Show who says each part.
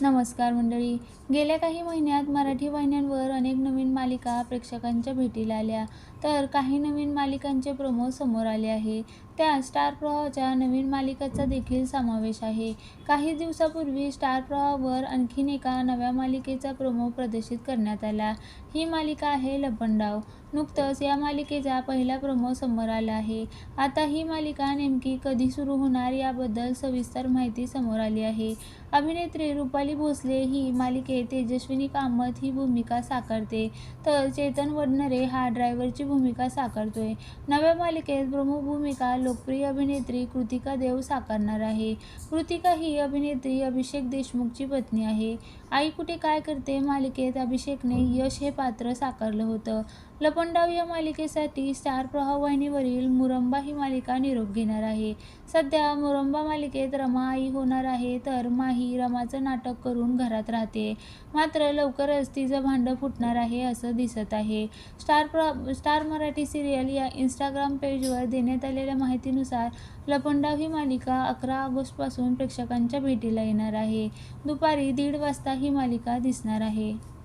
Speaker 1: नमस्कार मंडळी. गेल्या काही महिन्यात मराठी वाहिन्यांवर अनेक नवीन मालिका प्रेक्षकांच्या भेटीला आल्या. तर काही नवीन मालिकांचे प्रोमो समोर आले आहे. त्या स्टार प्रवाहाच्या नवीन मालिकाचा देखील समावेश आहे. काही दिवसापूर्वी स्टार प्रवाहावर आणखीन एका नव्या मालिकेचा प्रोमो प्रदर्शित करण्यात आला. ही मालिका आहे लपंडाव नुकतंच या मालिकेचा पहिला प्रोमो समोर आला आहे. आता ही मालिका नेमकी कधी सुरू होणार याबद्दल सविस्तर माहिती समोर आली आहे. अभिनेत्री रुपाली भोसले ही मालिकेत तेजस्विनी कामत ही भूमिका साकारते. तर चेतन वडनरे हा ड्रायव्हरची भूमिका साकारतोय. नव्या मालिकेत प्रमुख भूमिका लोकप्रिय अभिनेत्री कृतिका देव साकारणार आहे. कृतिका ही अभिनेत्री अभिषेक देशमुखची पत्नी आहे. आई कुठे काय करते मालिकेत अभिषेकने यश हे पात्र साकारलं होतं. लपंडाव या मालिकेसाठी स्टार प्रवाह वाहिनीवरील मुरंबा ही मालिका निरोप घेणार आहे. सध्या मुरंबा मालिकेत रमा आई होणार आहे तर माही रमाचं नाटक करून घरात राहते. मात्र लवकरच तिचं भांडं फुटणार आहे असं दिसत आहे. स्टार प्र स्टार मराठी सिरियल या इंस्टाग्राम पेजवर देण्यात आलेल्या माहितीनुसार लपंडाव ही मालिका अकरा ऑगस्टपासून प्रेक्षकांच्या भेटीला येणार आहे. दुपारी दीड वाजता ही मालिका दिसणार आहे.